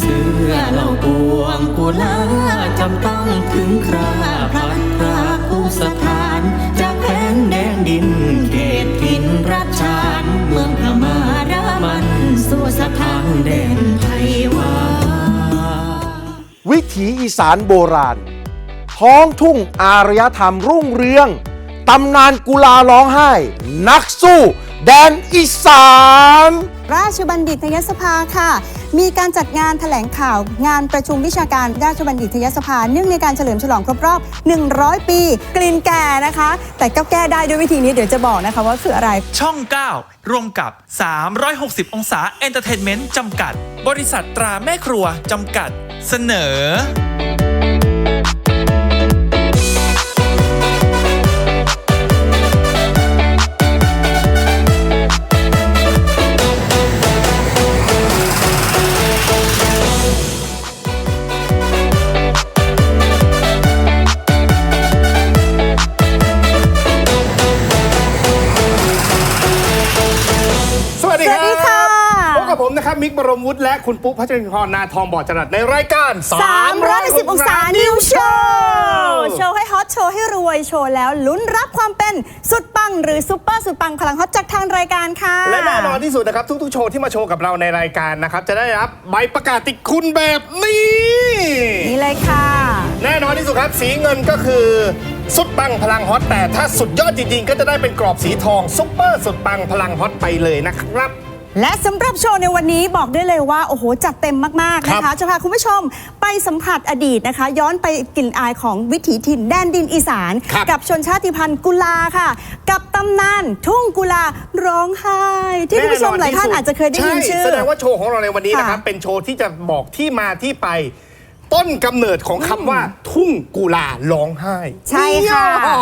เสื้อเหล่าปวงกุลาจำต้องถึงคราพัดพราผู้สถานจากแผ่นแดนดินเขตทินรัชชานเมืองพม่ารามันสู่สถานแดนไทยวาวิถีอีสานโบราณ ท้องทุ่งอารยธรรมรุ่งเรือง ตำนานกุลาร้องไห้ นักสู้ แดนอีสาน ราชบัณฑิตยสภาค่ะ มีการจัดงานแถลงข่าว งานประชุมวิชาการราชบัณฑิตยสภาเนื่องในการเฉลิมฉลองครบรอบ 100 ปี กลิ่นแก่นะคะ แต่ก็แก้ได้ด้วยวิธีนี้เดี๋ยวจะบอกนะคะว่าคืออะไร ช่อง 9 ร่วมกับ 360 องศาเอนเตอร์เทนเมนต์จำกัด บริษัทตราแม่ครัวจำกัด เสนอ ครับมิกบรมวุฒิและคุณปุ๊พัชรินทร์นาทองบอดจรัสในรายการ310 องศานิวโชว์โชว์ให้ฮอตโชว์ให้รวยโชว์แล้วลุ้นรับความเป็นสุดปังหรือซุปเปอร์สุดปังพลังฮอตจากทางรายการค่ะ และแน่นอนที่สุดนะครับ ทุกๆโชว์ที่มาโชว์กับเราในรายการนะครับ จะได้รับใบประกาศติดคุณแบบนี้ นี่เลยค่ะ แน่นอนที่สุดครับสีเงินก็คือสุดปังพลังฮอตแต่ถ้าสุดยอดจริงๆ ก็จะได้เป็นกรอบสีทองซุปเปอร์สุดปังพลังฮอตไปเลยนะครับ และสำหรับโชว์ในวันนี้บอกได้เลยว่า โอ้โห จัดเต็มมาก ๆ นะครัคะบจะพาคุณผู้ชมไปสัมผัสอดีตนะคะ ย้อนไปกลิ่นอายของวิถีถิ่นแดนดินอีสาน ครับกับชนชาติพันธุ์กุลาค่ะ กับตำนานทุ่งกุลาร้องไห้ ที่คุณผู้ชมหลายท่านอาจจะเคยได้ยินชื่อ ใแสดงว่าโชว์ของเราในวันนี้นะครับค่ะเป็นโชว์ที่จะบอกที่มาที่ไป ต้นกำเนิดของคำว่า ทุ่งกุลาร้องไห้ใช่ค่ะ เนี่ย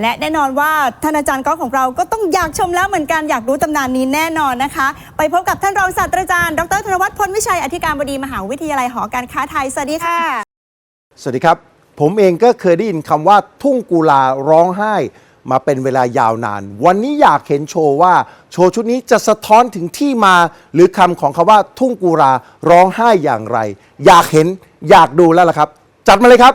และแน่นอนว่าท่านอาจารย์ก้อของเราก็ต้องอยากชมแล้วเหมือนกันอยากรู้ตำนานนี้แน่นอนนะคะ ไปพบกับท่านรองศาสตราจารย์ ดรธนวัฒน์พลวิชัยอธิการบดีมหาวิทยาลัยหอการค้าไทยสวัสดีค่ะ สวัสดีครับ ผมเองก็เคยได้ยินคำว่าทุ่งกุลาร้องไห้ มาเป็นเวลายาวนาน วันนี้อยากเห็นโชว์ว่า โชว์ชุดนี้จะสะท้อนถึงที่มา หรือคำของคำว่าทุ่งกุลาร้องไห้อย่างไร อยากเห็นอยากดูแล้วล่ะครับ จัดมาเลยครับ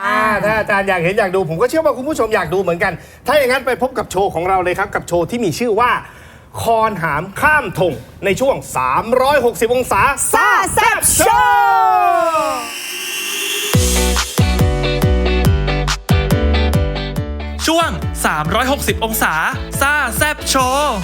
อ่าถ้าอาจารย์อยากเห็นอยากดูผมก็เชื่อว่าคุณผู้ชมอยากดูเหมือนกัน ถ้าอย่างนั้นไปพบกับโชว์ของเราเลยครับ กับโชว์ที่มีชื่อว่า คอนหามข้ามทงในช่วง 360 องศาซ่าแซ่บโชว์ ช่วง 360 องศาซ่าแซบโชว์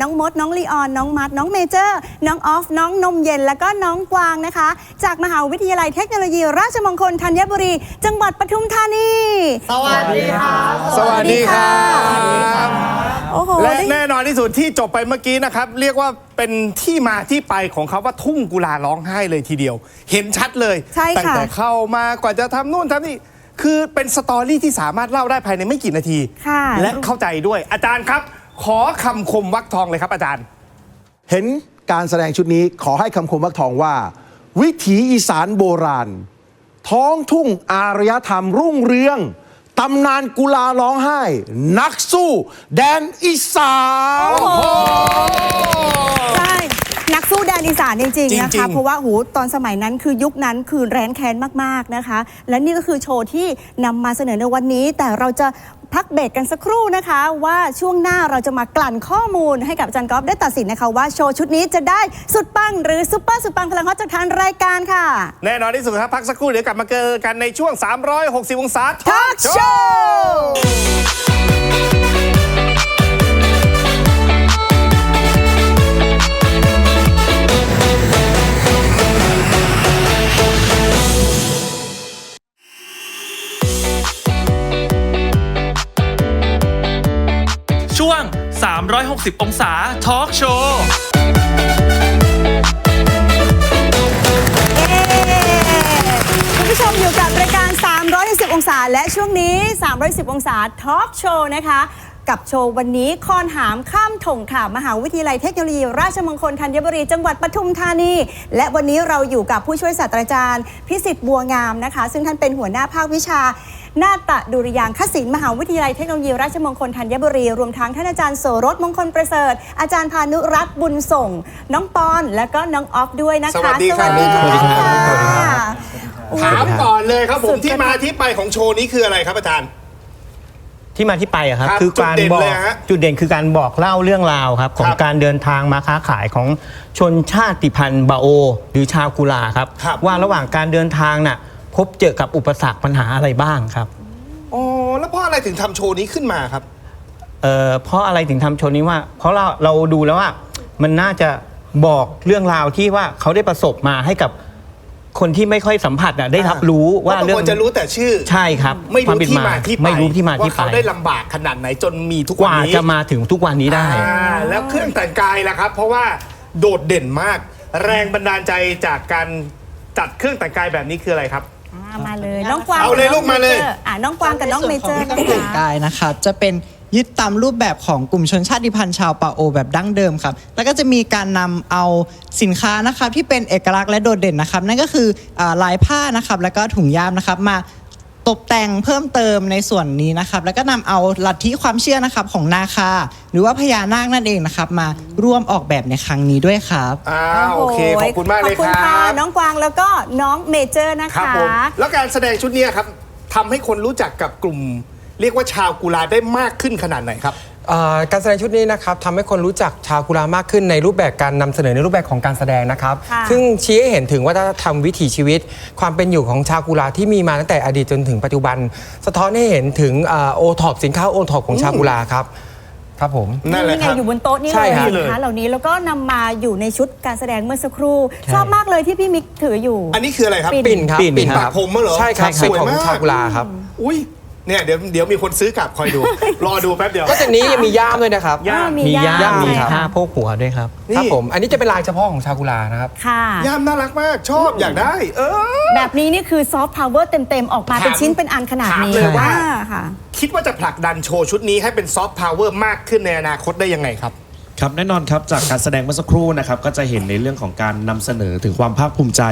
น้องน้ำหวานน้องมด น้องลีออน น้องมัด น้องเมเจอร์ น้องออฟ น้องนมเย็น แล้วก็น้องกวางนะคะ จากมหาวิทยาลัยเทคโนโลยี ราชมงคลธัญบุรี จังหวัดปทุมธานี สวัสดีครับ สวัสดีครับโอ้โหและได้แน่นอนที่สุดที่จบไปเมื่อกี้นะครับ เรียกว่าเป็นที่มาที่ไปของเขาว่าทุ่งกุลาร้องไห้เลยทีเดียว เห็นชัดเลยใช่ตั้งค่ะแต่เข้ามากว่าจะทำนู่นทำนี่คือเป็นสตอรี่ที่สามารถเล่าได้ภายในไม่กี่นาทีค่ะและเข้าใจด้วยอาจารย์ครับ ขอคำคมวักทองเลยครับอาจารย์ เห็นการแสดงชุดนี้ขอให้คำคมวักทองว่า วิถีอีสานโบราณ ท้องทุ่งอารยธรรมรุ่งเรืองตำนานกุลาร้องไห้ นักสู้ แดนอีสานใช่ นักสู้แดนอีสานจริง ๆ นะจริคะงๆ เพราะว่าโหตอนสมัยนั้นคือยุคนั้นคือแร้นแค้นมากๆนะคะ และนี่ก็คือโชว์ที่นำมาเสนอในวันนี้ แต่เราจะพักเบรกกันสักครู่นะคะ ว่าช่วงหน้าเราจะมากลั่นข้อมูลให้กับอาจารย์ก๊อฟได้ตัดสินนะคะ ว่าโชว์ชุดนี้จะได้สุดปังหรือซุปเปอร์สุดปังพลังฮอตจากทางรายการค่ะแน่นอนที่สุดครับ พักสักครู่เดี๋ยวกลับมาเจอกันในช่วง 360 องศา Talk Show ช่ 360 องศาทอล์กโชว์คุณผู้ชมอยู่กับรายการ 310 องศา และช่วงนี้ 310 องศาทอล์กโชว์นะคะกับโชว์วันนี้คอนหามข้ามถงค่ะ มหาวิทยาลัยเทคโนโลยี ราชมงคลธัญบุรี จังหวัดปทุมธานี และวันนี้เราอยู่กับผู้ช่วยศาสตราจารย์ พิสิทธิ์บัวงามนะคะ ซึ่งท่านเป็นหัวหน้าภาควิชา นาฏดุริยางคศิลป์มหาวิทยาลัยเทคโนโลยีราชมงคลธัญบุรี รวมทั้งท่านอาจารย์โสรสมงคลประเสริฐ อาจารย์พานุรักษ์บุญส่ง น้องปอน และก็น้องออฟด้วยนะคะ สวัสดีครับ สวัสดีค่ะถามก่อนเลยครับผสุมดที่กระมาที่ไปของโชว์นี้คืออะไรครับอาจารย์ ที่มาที่ไปอะครับ ครับคือการจุดเด่นบอกเลยฮะ จุดเด่นคือการบอกเล่าเรื่องราวครับ ของครับการเดินทางมาค้าขายของชนชาติพันธุ์บาโอ หรือชาวกุลาครับ ครับว่าระหว่างการเดินทางน่ะ พบเจอกับอุปสรรคปัญหาอะไรบ้างครับ อ๋อแล้วเพราะอะไรถึงทำโชว์นี้ขึ้นมาครับ เอ่อเพราะอะไรถึงทำโชว์นี้ว่า เพราะเราเราดูแล้วว่ามันน่าจะบอกเรื่องราวที่ว่าเขาได้ประสบมาให้กับคนที่ไม่ค่อยสัมผัสอะได้รับรู้ว่าบางเรื่องคนจะรู้แต่ชื่อใช่ครับไม่ควรู้เป็นที่มาที่ไปไม่รู้ที่มาที่ว่าไปเขาได้ลำบากขนาดไหนจนมีทุกกวันว่านี้จะมาถึงทุกวันนี้ได้ อ่าแล้วเครื่องแต่งกายล่ะครับ เพราะว่าโดดเด่นมาก แรงบันดาลใจจากการจัดเครื่องแต่งกายแบบนี้คืออะไรครับ อ่ามาเลยน้องกวางเอาเลยบน้งลูกมาเลยจอร์อ่าน้องกวางกับน้องเมเจอร์ในส่วนของเครื่องแต่งกายนะครับจะเป็นยึดตามรูปแบบของกลุ่มชนชาติพันธุ์ชาวปาโอแบบดั้งเดิมครับ แล้วก็จะมีการนำเอาสินค้านะครับที่เป็นเอกลักษณ์และโดดเด่นนะครับ นั่นก็คืออาลายผ้านะครับแล้วก็ถุงยามนะครับมา ตกแต่งเพิ่มเติมในส่วนนี้นะครับ แล้วก็นำเอาลัทธิความเชื่อนะครับของนาคาหรือว่าพญานาคนั่นเองนะครับ มาร่วมออกแบบในครั้งนี้ด้วยครับ อ่าโอเค ขอบคุณมากเลยขอบคคุณรัค่ะ บ น้องกวางแล้วก็น้องเมเจอร์นะครัคะ ผม แล้วการแสดงชุดเนี้ยครับทำให้คนรู้จักกับกลุ่ม เรียกว่าชาวกุลาได้มากขึ้นขนาดไหนครับเอ่อ การแสดงชุดนี้นะครับทำให้คนรู้จักชาวกุลามากขึ้นในรูปแบบการนำเสนอในรูปแบบของการแสดงนะครับ ค่ะ ซึ่งชี้ให้เห็นถึงวัฒนธรรมวิถีชีวิต ความเป็นอยู่ของชาวกุลาที่มีมาตั้งแต่อดีตจนถึงปัจจุบัน สะท้อนให้เห็นถึงโอท็อปสินค้าโอท็อปของชาวกุลาครับ ครับผม นั่นแหละนี่คไงรับ อยู่บนโต๊ะนี่ใช่เลยครับ สินค้าเหล่านี้แล้วก็นำมาอยู่ในชุดการแสดงเมื่อสักครู่ชอบมากเลยที่พี่มิกถืออยู่ อันนี้คืออะไรครับ ปิ่ปิ่นครับปิ่นปิ่นปากผมเหรอใช่ครับสเป็นวยของมากชาวกุลาครับ อุ้ย เนี่ยเดี๋ยวเดี๋ยวมีคนซื้อกลับคอยดู รอดูแป๊บเดียว ก็จากนี้ยังมีย่ามด้วยนะครับ ย่าม มีมีย่ามย่ามมีค่ะผ้าโพกหัวด้วยครับ นี่ ครับผม อันนี้จะเป็นลายเฉพาะของชาวกุลานะครับ ค่ะ ย่ามน่ารักมากชอบอยากได้ เออ แบบนี้นี่คือซอฟต์พาวเวอร์เต็ม ๆ ออกมาถามเป็นชิ้นเป็นอันขนาดนี้ถามเลยว่า อ่ค่ะ คิดว่าจะผลักดันโชว์ชุดนี้ให้เป็นซอฟต์พาวเวอร์มากขึ้นในอนาคตได้ยังไงครับ ครับแน่นอนครับจากการแสดงเมื่อสักครู่นะครับก็จะเห็นในเรื่องของการนำเสนอถึงความภาคภูมิใจ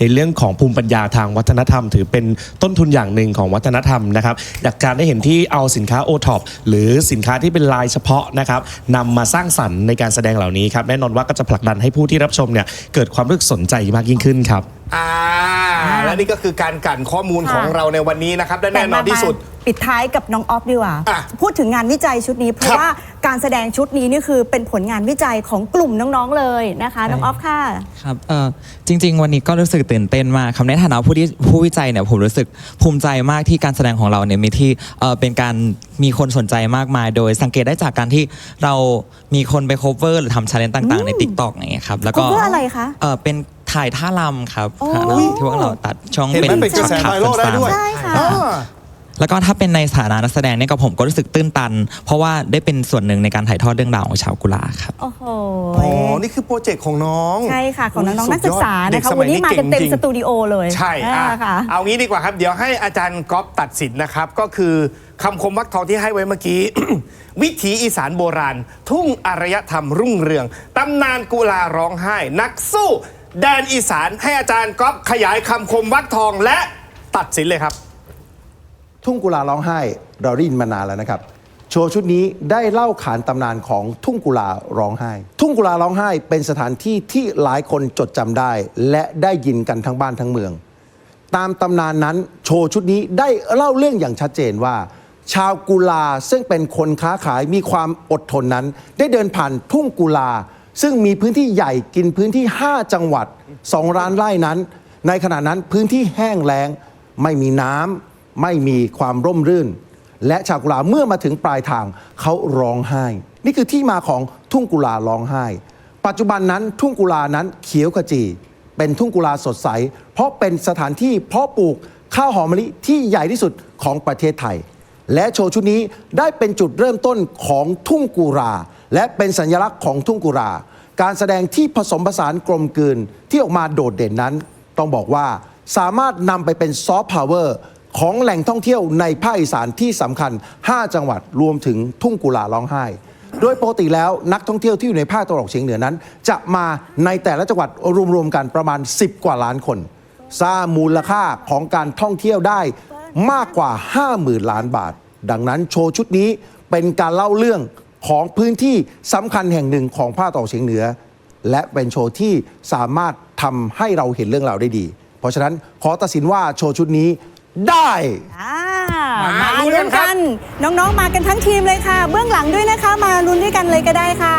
ในเรื่องของภูมิปัญญาทางวัฒนธรรม ถือเป็นต้นทุนอย่างหนึ่งของวัฒนธรรมนะครับจากการได้เห็นที่เอาสินค้าโอท็อปหรือสินค้าที่เป็นลายเฉพาะนะครับนำมาสร้างสรรค์ในการแสดงเหล่านี้ครับแน่นอนว่าก็จะผลักดันให้ผู้ที่รับชมเนี่ยเกิดความรู้สึกสนใจมากยิ่งขึ้นครับ อ่าและนี่ก็คือการกลั่นข้อมูลของเราในวันนี้นะครับและแน่นอนที่สุด ปิดท้ายกับน้องออฟดีกว่า อะพูดถึงงานวิจัยชุดนี้ เพครัราะบว่าการแสดงชุดนี้นี่คือเป็นผลงานวิจัยของกลุ่มน้องๆเลยนะคะ น้องออฟค่ะ ครับเอ่อจริง ๆ วันนี้ก็รู้สึกตื่นเต้นมากครับในฐานะผู้ที่ผู้วิจัยเนี่ยผมรู้สึกภูมิใจมากที่การแสดงของเราเนี่ยมีที่เอ่อเป็นการมีคนสนใจมากมาย โดยสังเกตได้จากการที่เรามีคนไป cover หรือทำ challenge ต่าง ๆ ใน TikTok อย่างเงี้ยครับแล้วก็ cover อะไรคะ เอ่อเป็น ถ่ายท่ารำครับโอ้ ท่ารำที่พวกเราตัดช่องเห็นไหมเป็นกระแสช็อตไวรัลได้ด้วยใช่ค่ะ อ่า แล้วก็ถ้าเป็นในฐานะนักแสดงเนี่ยกับผมก็รู้สึกตื้นตัน เพราะว่าได้เป็นส่วนหนึ่งในการถ่ายทอดเรื่องราวของชาวกุลาครับ โอ้โห อ๋อ นี่คือโปรเจกต์ของน้องใช่ค่ะ ของน้องๆสุนัดกศึกษายอดนะคะด็สวันนี้มากันเต็มจริงสตูดิโอเลยใช่อะอ่าค่ะ เอางี้ดีกว่าครับ เดี๋ยวให้อาจารย์ก๊อฟตัดสินนะครับ ก็คือคำคมวักทองที่ให้ไว้เมื่อกี้ วิถีอีสานโบราณ ทุ่งอารยธรรมรุ่งเรืองตำนานกุลาร้องไห้ นักสู้ แดนอีสานให้อาจารย์ก๊อฟขยายคำคมวักทองและตัดสินเลยครับ ทุ่งกุลาร้องไห้เราได้ยินมานานแล้วนะครับ โชว์ชุดนี้ได้เล่าขานตำนานของทุ่งกุลาร้องไห้ ทุ่งกุลาร้องไห้เป็นสถานที่ที่หลายคนจดจำได้ และได้ยินกันทั้งบ้านทั้งเมือง ตามตำนานนั้นโชว์ชุดนี้ได้เล่าเรื่องอย่างชัดเจนว่า ชาวกุลาซึ่งเป็นคนค้าขายมีความอดทนนั้น ได้เดินผ่านทุ่งกุลา ซึ่งมีพื้นที่ใหญ่กินพื้นที่ 5 จังหวัด2ล้านไร่นั้น ในขณะนั้นพื้นที่แห้งแล้ง ไม่มีน้ำไม่มีความร่มรื่น และชาวกุลาเมื่อมาถึงปลายทางเขาร้องไห้ นี่คือที่มาของทุ่งกุลาร้องไห้ ปัจจุบันนั้นทุ่งกุลานั้นเขียวขจี เป็นทุ่งกุลาสดใส เพราะเป็นสถานที่เพาะปลูกข้าวหอมมะลิที่ใหญ่ที่สุดของประเทศไทย และโชว์ชุดนี้ได้เป็นจุดเริ่มต้นของทุ่งกุรา และเป็นสัญลักษณ์ของทุ่งกุรา การแสดงที่ผสมผสานกลมกลืนที่ออกมาโดดเด่นนั้น ต้องบอกว่าสามารถนำไปเป็นซอฟต์พาวเวอร์ของแหล่งท่องเที่ยวในภาคอีสานที่สำคัญ 5 จังหวัดรวมถึงทุ่งกุลาร้องไห้ โดยปกติแล้วนักท่องเที่ยวที่อยู่ในภาคตะวันออกเฉียงเหนือนั้น จะมาในแต่ละจังหวัดรวมๆกันประมาณ 10 กว่าล้านคน สร้างมูลค่าของการท่องเที่ยวได้มากกว่า 50,000 ล้านบาท ดังนั้นโชว์ชุดนี้เป็นการเล่าเรื่อง ของพื้นที่สำคัญแห่งหนึ่งของภาคตะวันออกเฉียงเหนือ และเป็นโชว์ที่สามารถทำให้เราเห็นเรื่องราวได้ดี เพราะฉะนั้นขอตัดสินว่าโชว์ชุดนี้ได้ อ่ามามาลุ้นกัลุ้นนครับกัน น้องๆมากันทั้งทีมเลยค่ะ เบื้องหลังด้วยนะคะ มาลุ้นด้วยกันเลยก็ได้ค่ะ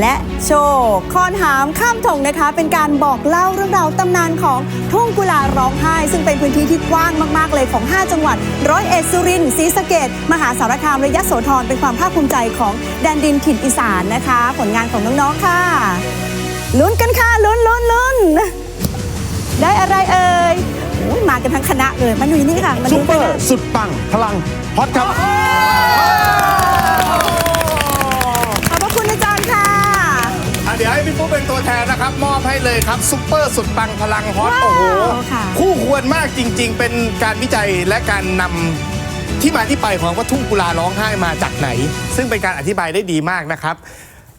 และโชว์คอนหามข้ามถงนะคะ เป็นการบอกเล่าเรื่องราวตำนานของทุ่งกุลาร้องไห้ ซึ่งเป็นพื้นที่ที่กว้างมาก ๆ เลยของ 5 จังหวัด ร้อยเอ็ดสุรินทร์ศรีสะเกดมหาสารคามและยะโสธรเป็นความภาคภูมิใจของแดนดินถิ่นอีสานนะคะ ผลงานของน้อง ๆ ค่ะ ลุ้นกันค่ะ ลุ้นลุ้นลุ้นได้อะไรเอ่ยอุ๊ยมากันทั้งคณะเลยมาอยู่นี่ค่ะมาซุดูปเปอร์สุดปังพลังฮอตครับ ขอบพระคุณอาจารย์ค่ะ อะเดี๋ยวให้พี่ปุ๊กเป็นตัวแทนนะครับ มอบให้เลยครับซุปเปอร์สุดปังพลังฮอตว้าวโอ้โห ค่ะ คู่ควรมากจริง ๆ เป็นการวิจัยและการนำที่มาที่ไปของว่าทุ่งกุลาร้องไห้มาจากไหน ซึ่งเป็นการอธิบายได้ดีมากนะครับ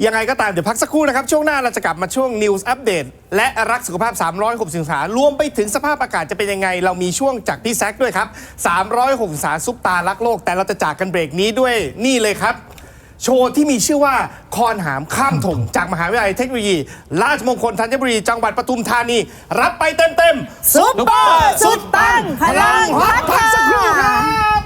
ยังไงก็ตามเดี๋ยวพักสักครู่นะครับ ช่วงหน้าเราจะกลับมาช่วง News Update และรักสุขภาพ 360องศารวมไปถึงสภาพอากาศจะเป็นยังไง เรามีช่วงจากพี่แซคด้วยครับ360องศาซุปตารักโลก แต่เราจะจากกันเบรกนี้ด้วยนี่เลยครับ โชว์ที่มีชื่อว่าคอนหามข้ามถงจากมหาวิทยาลัยเทคโนโลยี ราชมงคลธัญบุรี จังหวัดปทุมธานี รับไปเต็มๆซุปเปอร์สุดปังพลังฮอตพักสักครู่ครับ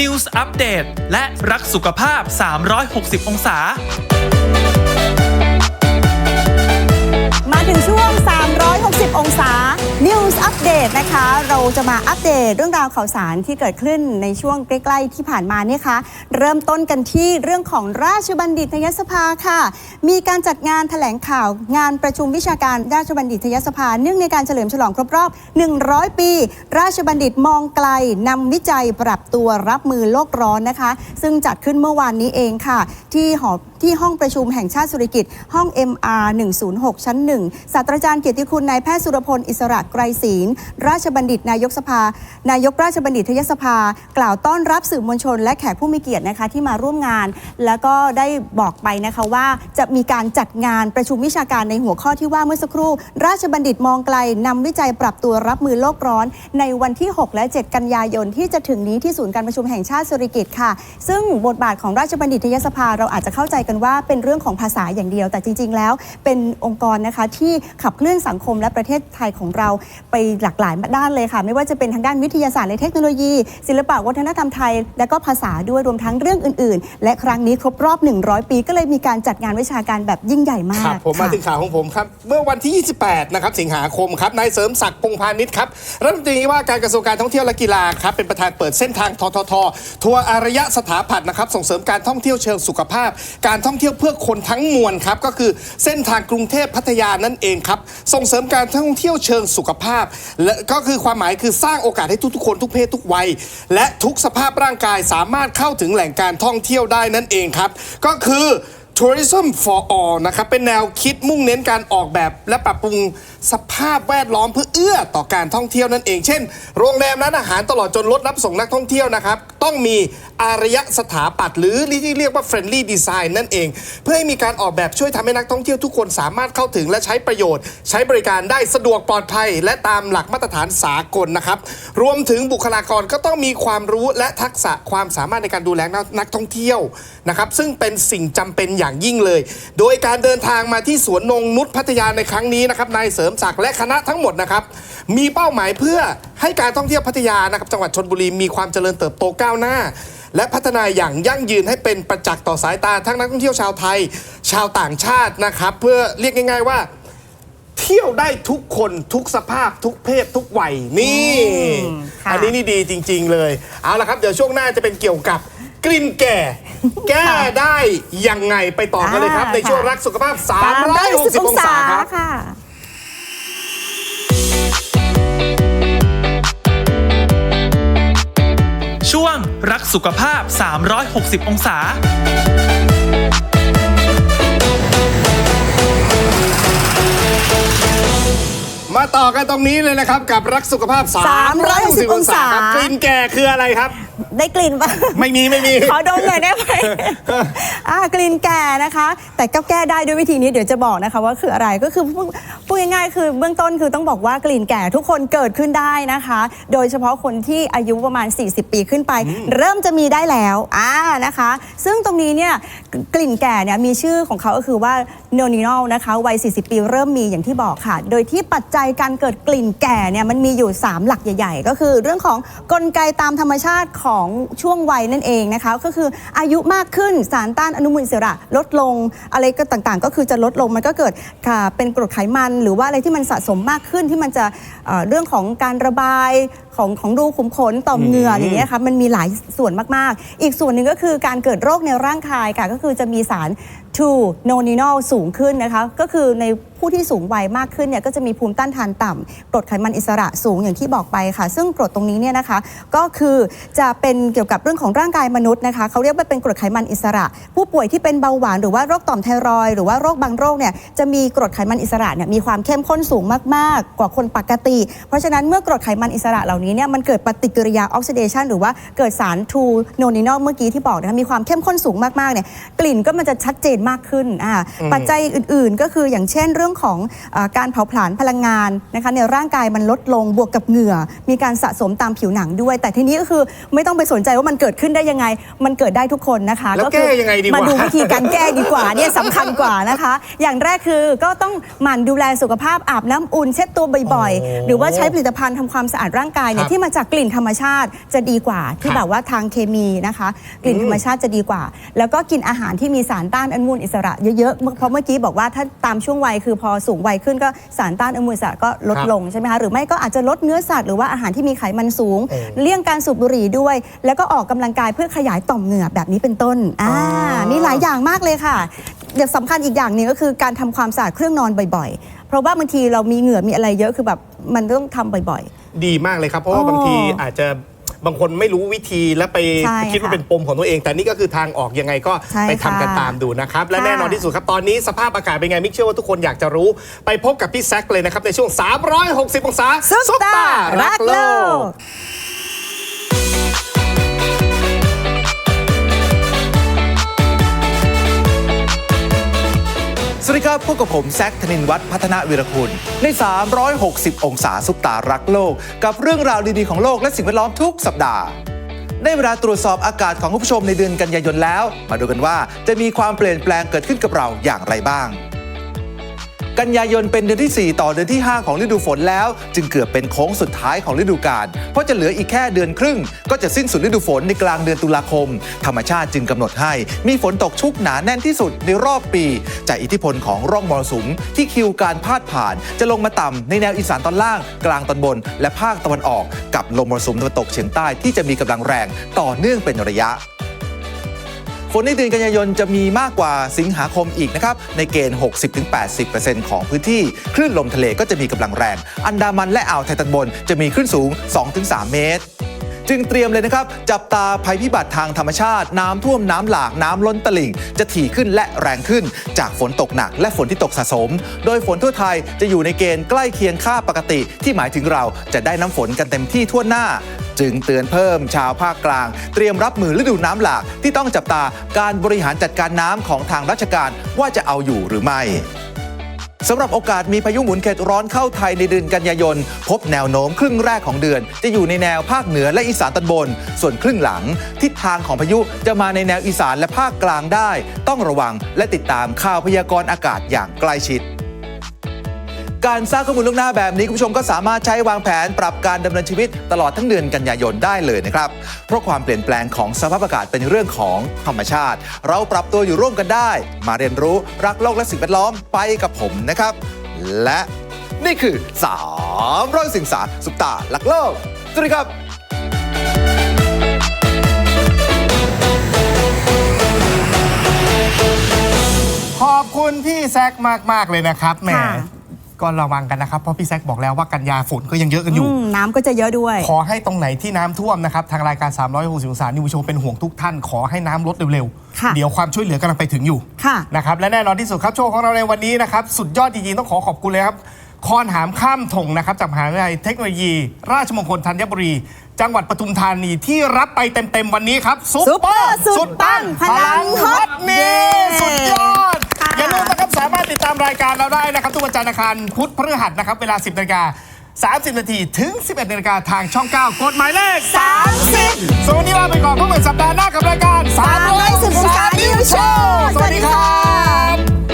News Update และรักสุขภาพ 360 องศา มาถึงช่วง 360 องศา นะคะ เราจะมาอัปเดตเรื่องราวข่าวสารที่เกิดขึ้นในช่วงใกล้ๆที่ผ่านมาเนี่ยคะเริ่มต้นกันที่เรื่องของราชบัณฑิตยสภาค่ะ มีการจัดงานแถลงข่าวงานประชุมวิชาการราชบัณฑิตยสภาเนื่องในการเฉลิมฉลองครบรอบ 100 ปี ราชบัณฑิตมองไกลนำวิจัยปรับตัวรับมือโลกร้อนนะคะ ซึ่งจัดขึ้นเมื่อวานนี้เองค่ะ ที่หอที่ห้องประชุมแห่งชาติสุริกิตห้อง MR 106 ชั้น 1 ศาสตราจารย์เกียรติคุณนายแพทย์สุรพลอิสระไกรศีลราชบัณฑิตนายกสภา นายกราชบัณฑิตยสภา กล่าวต้อนรับสื่อมวลชน และแขกผู้มีเกียรตินะคะที่มาร่วมงาน แล้วก็ได้บอกไปนะคะว่าจะมีการจัดงานประชุมวิชาการในหัวข้อที่ว่าเมื่อสักครู่ ราชบัณฑิตมองไกลนำวิจัยปรับตัวรับมือโลกร้อน ในวันที่ 6 และ 7 กันยายนที่จะถึงนี้ที่ศูนย์การประชุมแห่งชาติสุริกิตค่ะ ซึ่งบทบาทของราชบัณฑิตยสภาเราอาจจะเข้าใจกันว่าเป็นเรื่องของภาษาอย่างเดียว แต่จริง ๆ แล้วเป็นองค์กรนะคะที่ขับเคลื่อนสังคมและประเทศไทยของเราไปหลากหลายด้านเลยค่ะ ไม่ว่าจะเป็นทางด้านวิทยาศาสตร์และเทคโนโลยี ศิลปะวัฒนธรรมไทย และก็ภาษาด้วยรวมทั้งเรื่องอื่น ๆ และครั้งนี้ครบรอบ 100 ปี ก็เลยมีการจัดงานวิชาการแบบยิ่งใหญ่มาครักบผมมาค่ะถึงข่าวของผมครับ เมื่อวันที่ 28 นะครับสิงหาคมครับนายเสริมศักดิ์พงษ์พาณิชย์ครับรัฐมนตรีว่าการกระทรวงการท่องเที่ยวและกีฬาครับเป็นประธานเปิดเส้นทางททททัวร์อารยะสถาปัตย์นะครับส่งเสริมการท่องเที่ยวเชิงสุขภาพ การท่องเที่ยวเพื่อคนทั้งมวลครับก็คือเส้นทางกรุงเทพพัทยานั่นเองครับส่งเสริมการท่องเที่ยวเชิงสุขภาพ และก็คือความหมายคือสร้างโอกาสให้ทุกๆคนทุกเพศทุกวัย และทุกสภาพร่างกายสามารถเข้าถึงแหล่งการท่องเที่ยวได้นั่นเองครับ ก็คือ Tourism for all นะครับเป็นแนวคิดมุ่งเน้นการออกแบบและปรับปรุงสภาพแวดล้อมเพื่อเอื้อต่อการท่องเที่ยวนั่นเอง เช่น โรงแรมร้านอาหารตลอดจนรถรับส่งนักท่องเที่ยวนะครับ ต้องมีอารยสถาปัตย์หรือที่เรียกว่า friendly design นั่นเอง เพื่อให้มีการออกแบบช่วยทำให้นักท่องเที่ยวทุกคนสามารถเข้าถึงและใช้ประโยชน์ ใช้บริการได้สะดวกปลอดภัย และตามหลักมาตรฐานสากลนะครับรวมถึงบุคลากรก็ต้องมีความรู้และทักษะความสามารถในการดูแลนักท่องเที่ยวนะครับซึ่งเป็นสิ่งจำเป็นอย่างยิ่งเลย โดยการเดินทางมาที่สวนนงนุชพัทยาในครั้งนี้นะครับนายเสริมศักดิ์และคณะทั้งหมดนะครับ มีเป้าหมายเพื่อให้การท่องเที่ยวพัทยานะครับจังหวัดชนบุรีมีความเจริญเติบโตก้าวหน้า และพัฒนาอย่างยั่งยืนให้เป็นประจักษ์ต่อสายตาทั้งนักท่องเที่ยวชาวไทย ชาวต่างชาตินะครับ เพื่อเรียกง่าย ๆว่า เที่ยวได้ทุกคนทุกสภาพทุกเพศทุกวัยนี่ค่ะ อันนี้นี่ดีจริง ๆ เลย เอาละครับ เดี๋ยวช่วงหน้าจะเป็นเกี่ยวกับ กลิ่นแก่ แก้ได้ยังไงไปต่อกันเลยครับอ่าในช่วงค่ะรักสุขภาพ 360 องศาครับค่ะช่วงรักสุขภาพ 360 องศา มาต่อกันตรงนี้เลยนะครับ กับรักสุขภาพ 360 องศาครับกลิ่นแก่คืออะไรครับ ได้กลิ่นปะไม่มีไม่มี ขอดมหน่อยได้ไหมอ่ากลิ่นแก่นะคะ แต่ก็แก้ได้ด้วยวิธีนี้เดี๋ยวจะบอกนะคะ ว่าคืออะไรก็คือพูดพูดง่ายๆคือเบื้องต้นคือต้องบอกว่ากลิ่นแก่ทุกคนเกิดขึ้นได้นะคะ โดยเฉพาะคนที่อายุประมาณ 40 ปีขึ้นไป เริ่มจะมีได้แล้วอ่านะคะ ซึ่งตรงนี้เนี่ยกลิ่นแก่เนี่ยมีชื่อของเขาก็คือว่า n o n i n a l นะคะวัย 40 ปีเริ่มมีอย่างที่บอกค่ะ โดยที่ปัจจัยการเกิดกลิ่นแก่เนี่ยมันมีอยู่ 3 หลักใหญ่ ๆ ก็คือเรื่องของกลไกตามธรรมชาติของช่วงวัยนั่นเองนะคะ ก็คืออายุมากขึ้นสารต้านอนุมูลอิสระลดลงอะไรก็ต่างๆ ก็คือจะลดลงมันก็เกิดค่ะเป็นกรดไขมัน หรือว่าอะไรที่มันสะสมมากขึ้นที่มันจะเอ่อเรื่องของการระบายของของรูขุมขนต่อมเหงื่ออย่างเงี้ยค่ะมันมีหลายส่วนมากๆ อีกส่วนหนึ่งก็คือการเกิดโรคในร่างกายค่ะก็คือจะมีสาร2 n o n i n a l สูงขึ้นนะคะ ก็คือในผู้ที่สูงวัยมากขึ้นเนี่ยก็จะมีภูมิต้านทานต่ำกรดไขมันอิสระสูงอย่างที่บอกไปค่ะ ซึ่งกรดตรงนี้เนี่ยนะคะ ก็คือจะเป็นเกี่ยวกับเรื่องของร่างกายมนุษย์นะคะเขาเรียกว่าเป็นกรดไขมันอิสระ ผู้ป่วยที่เป็นเบาหวานหรือว่าโรคต่อมไทรอยหรือว่าโรคบางโรคเนี่ยจะมีกรดไขมันอิสระเนี่ยมีความเข้มข้นสูงมาก ๆ กว่าคนปกติ เพราะฉะนั้นเมื่อกรดไขมันอิสระเหล่านี้เนี่ยมันเกิดปฏิกิริยาออกซิเดชันหรือว่าเกิดสาร2 n o n i n a l เมื่อกี้ที่บอกนะคะมีความเข้มข้นสูงมากๆเนี่ยกลิ่นก็มันจะชัดเจนมากขึ้นอ่าปัจจัยอื่นๆ ก็คืออย่างเช่นเรื่องของอาการเผาผลาญพลังงานนะคะในร่างกายมันลดลงบวกกับเหงื่อ มีการสะสมตามผิวหนังด้วย แต่ทีนี้ก็คือไม่ต้องไปสนใจว่ามันเกิดขึ้นได้ยังไง มันเกิดได้ทุกคนนะคะแล้วก็คืแก้ยังไงดีวะ มาดูวิธีการแก้ดีกว่าเนี่ยสำคัญกว่านะคะ อย่างแรกคือก็ต้องหมั่นดูแลสุขภาพอาบน้ำอุ่นเช็ดตัวบ่อยๆหรือว่าใช้ผลิตภัณฑ์ทำความสะอาดร่างกายเนี่คยรับที่มาจากกลิ่นธรรมชาติจะดีกว่าที่ครับ แบบว่าทางเคมีนะคะ กลิ่นธรรมชาติจะดีกว่า แล้วก็กินอาหารที่มีสารต้านอนุมูลอิสระเยอะๆเพราะเมื่อกี้บอกว่าถ้าตามช่วงวัยคือพอสูงวัยขึ้นก็สารต้านอนุมูลอิสระก็ลดครับลงใช่ไหมคะหรือไม่ก็อาจจะลดเนื้อสัตว์หรือว่าอาหารที่มีไขมันสูง เลี่ยงการสูบบุหรี่ด้วย แล้วก็ออกกำลังกายเพื่อขยายต่อมเหงื่อแบบนี้เป็นต้นอ่ามีหลายอย่างมากเลยค่ะอย่างสำคัญอีกอย่างหนึ่งก็คือการทำความสะอาดเครื่องนอนบ่อยๆ เพราะว่าบางทีเรามีเหงื่อมีอะไรเยอะคือแบบมันต้องทำบ่อยดีมากเลยครับ เพราะว่าอ๋อบางทีอาจจะ บางคนไม่รู้วิธีและไปใช่คิดว่าค่ะเป็นปมของตัวเอง แต่นี่ก็คือทางออกยังไงก็ใช่ไปทำกันค่ะตามดูนะครับ และค่ะ แน่นอนที่สุดครับตอนนี้สภาพอากาศเป็นไงมิกเชื่อว่าทุกคนอยากจะรู้ ไปพบกับพี่แซคเลยนะครับในช่วง 360 องศาซุปตารักโลกส วัสดีครับพบกับผมแซคธนินวัฒน์พัฒนาวีรคุณ ใน 360 องศาสุปตารักโลก กับเรื่องราวดีๆของโลกและสิ่งแวดล้อมทุกสัปดาห์ได้เวลาตรวจสอบอากาศของคุณผู้ชมในเดือนกันยายนแล้ว มาดูกันว่าจะมีความเปลี่ยนแปลงเกิดขึ้นกับเราอย่างไรบ้าง กันยายนเป็นเดือนที่ 4 ต่อเดือนที่ 5 ของฤดูฝนแล้ว จึงเกือบเป็นโค้งสุดท้ายของฤดูกาลเพราะจะเหลืออีกแค่เดือนครึ่ง ก็จะสิ้นสุดฤดูฝนในกลางเดือนตุลาคม ธรรมชาติจึงกำหนดให้มีฝนตกชุกหนาแน่นที่สุดในรอบปี จากอิทธิพลของร่องมรสุมที่คิวการพาดผ่าน จะลงมาต่ำในแนวอีสานตอนล่าง กลางตอนบน และภาคตะวันออก กับลมมรสุมตะวันตกเฉียงใต้ที่จะมีกำลังแรงต่อเนื่องเป็นระยะ ฝนในเดือนกันยายนจะมีมากกว่าสิงหาคมอีกนะครับในเกณฑ์ 60-80%ของพื้นที่คลื่นลมทะเลก็จะมีกำลังแรง อันดามันและอ่าวไทยตอนบนจะมีคลื่นสูง 2-3 เมตร จึงเตรียมเลยนะครับจับตาภัยพิบัติทางธรรมชาติ น้ำท่วมน้ำหลากน้ำล้นตลิ่ง จะถี่ขึ้นและแรงขึ้น จากฝนตกหนักและฝนที่ตกสะสม โดยฝนทั่วไทยจะอยู่ในเกณฑ์ใกล้เคียงค่าปกติ ที่หมายถึงเราจะได้น้ำฝนกันเต็มที่ทั่วหน้าจึงเตือนเพิ่มชาวภาคกลาง เตรียมรับมือฤดูน้ำหลากที่ต้องจับตาการบริหารจัดการน้ำของทางราชการว่าจะเอาอยู่หรือไม่ สำหรับโอกาสมีพายุหมุนเขตร้อนเข้าไทยในเดือนกันยายน พบแนวโน้มครึ่งแรกของเดือน จะอยู่ในแนวภาคเหนือและอีสานตอนบน ส่วนครึ่งหลัง ทิศทางของพายุจะมาในแนวอีสานและภาคกลางได้ ต้องระวังและติดตามข่าวพยากรณ์อากาศอย่างใกล้ชิด การสร้างข้อมูลล่วงหน้าแบบนี้คุณผู้ชมก็สามารถใช้วางแผนปรับการดำเนินชีวิตตลอดทั้งเดือนกันยายนได้เลยนะครับ เพราะความเปลี่ยนแปลงของสภาพอากาศเป็นเรื่องของธรรมชาติ เราปรับตัวอยู่ร่วมกันได้ มาเรียนรู้รักโลกและสิ่งแวดล้อมไปกับผมนะครับ และนี่คือ3ร้อยสิงสาสุปตาหลักโลกสวัสดีครับขอบคุณพี่แซคมาก ๆ เลยนะครับแหมค่ะ ก็ระวังกันนะครับ เพราะพี่แซคบอกแล้วว่ากันยาฝนก็ยังเยอะกันอยู่อืมน้ำก็จะเยอะด้วย ขอให้ตรงไหนที่น้ำท่วมนะครับ ทางรายการ 360องศานิวโชว์เป็นห่วงทุกท่าน ขอให้น้ำลดเร็วค่ะ ๆ เดี๋ยวความช่วยเหลือกำลังไปถึงอยู่ ค่ะ นะครับและแน่นอนที่สุดครับโชว์ของเราในวันนี้นะครับ สุดยอดจริงๆ ต้องขอขอบคุณเลยครับ คอนหามข้ามถงนะครับจากมหาวิทยาลัยเทคโนโลยี ราชมงคลธัญบุรี จังหวัดปทุมธานีที่รับไปเต็มๆวันนี้ครับซุปเปอร์สุดปังพลังฮอตนี้สุดยอด อย่าลืมนะครับสามารถติดตามรายการเราได้นะครับ ทุกวันจันทร์อังคารพุธพฤหัสนะครับ เวลา 10นาฬิกา30 นาทีถึง 11นาฬิกาทางช่อง 9 กฎหมายเลข 30สวัสดีลาไปก่อนพบกันสัปดาห์หน้ากับรายการ3 1 3นิวโชว์สวัสดีครับ